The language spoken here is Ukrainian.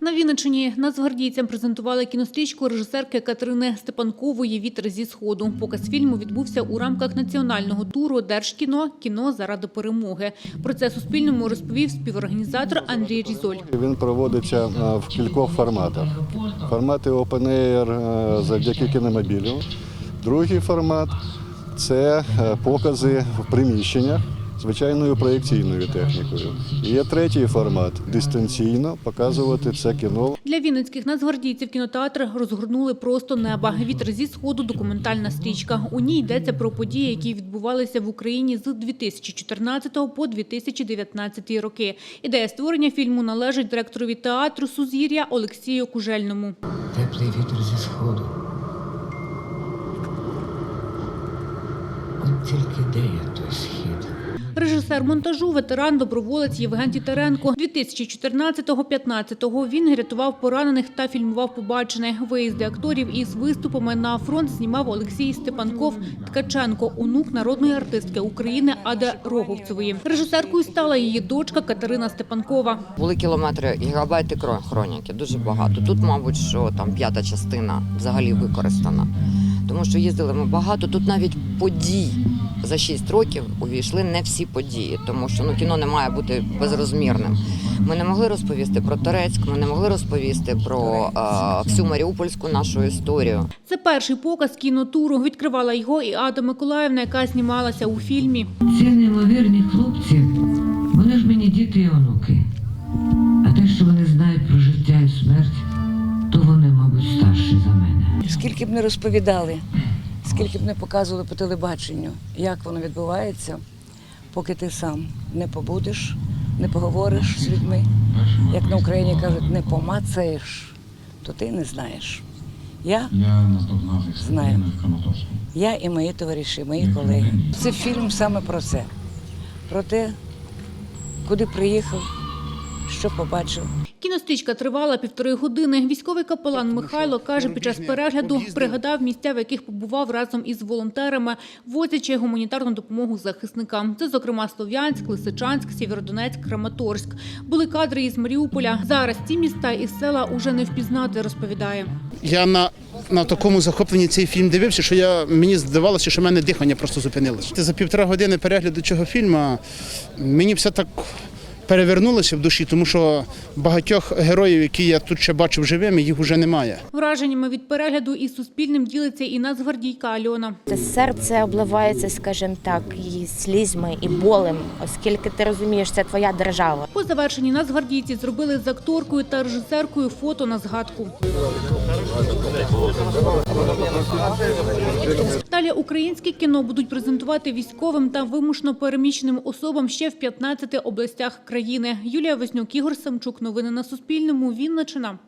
На Вінниччині нацгвардійцям презентували кінострічку режисерки Катерини Степанкової «Вітер зі сходу». Показ фільму відбувся у рамках національного туру Держкіно «Кіно заради перемоги». Про це Суспільному розповів співорганізатор Андрій Різоль. Він проводиться е, в кількох форматах. Формати Open Air е, завдяки кіномобілю. Другий формат це е, покази в приміщеннях звичайною проєкційною технікою. І є третій формат дистанційно показувати це кіно Для вінницьких нацгвардійців кінотеатр розгорнули просто неба. Вітер зі сходу документальна стрічка. У ній йдеться про події, які відбувалися в Україні з 2014 по 2019 роки. Ідея створення фільму належить директорові театру Сузір'я Олексію Кужельному. Теплий вітер зі сходу. От тільки де я той схід? Режисер монтажу, ветеран, доброволець Євген Тітеренко. 2014-15 він рятував поранених та фільмував побачене. Виїзди акторів із виступами на фронт знімав Олексій Степанков Ткаченко, онук народної артистки України Ади Роговцевої. Режисеркою стала її дочка Катерина Степанкова. Були кілометри гігабайти хроніки, дуже багато. Тут, мабуть, що там п'ята частина взагалі використана. Тому що їздили ми багато. Тут навіть подій за 6 років увійшли не всі події, тому що ну кіно не має бути безрозмірним. Ми не могли розповісти про Торецьк, ми не могли розповісти про е, всю Маріупольську нашу історію. Це перший показ кінотуру. Відкривала його і Ада Миколаївна, яка знімалася у фільмі. Ці неймовірні хлопці, вони ж мені діти і онуки. А те, що вони знають про життя і смерть, то вони, мабуть, старші за мене. Скільки б не розповідали, скільки б не показували по телебаченню, як воно відбувається, поки ти сам не побудеш, не поговориш з людьми, як на Україні кажуть, не помацаєш, то ти не знаєш. Я Знаю. Я і мої товариші, мої колеги. Це фільм саме про це. Про те, куди приїхав, що побачив. Кінострічка тривала півтори години. Військовий капелан Михайло каже, під час перегляду пригадав місця, в яких побував разом із волонтерами, возячи гуманітарну допомогу захисникам. Це, зокрема, Слов'янськ, Лисичанськ, Сєвєродонецьк, Краматорськ. Були кадри із Маріуполя. Зараз ці міста і села уже не впізнати, розповідає. Я на, на такому захопленні цей фільм дивився, що я, мені здавалося, що в мене дихання просто зупинилося. За півтора години перегляду цього фільму мені все так перевернулося в душі, тому що багатьох героїв, які я тут ще бачив живими, їх вже немає. Враженнями від перегляду із Суспільним ділиться і нацгвардійка Альона. Це серце обливається, скажімо так, і слізьми, і болем, оскільки ти розумієш, це твоя держава. По завершенні нацгвардійці зробили з акторкою та режисеркою фото на згадку. Далі українське кіно будуть презентувати військовим та вимушено переміщеним особам ще в 15 областях країни. Юлія Вознюк, Ігор Самчук. Новини на Суспільному. Вінниччина.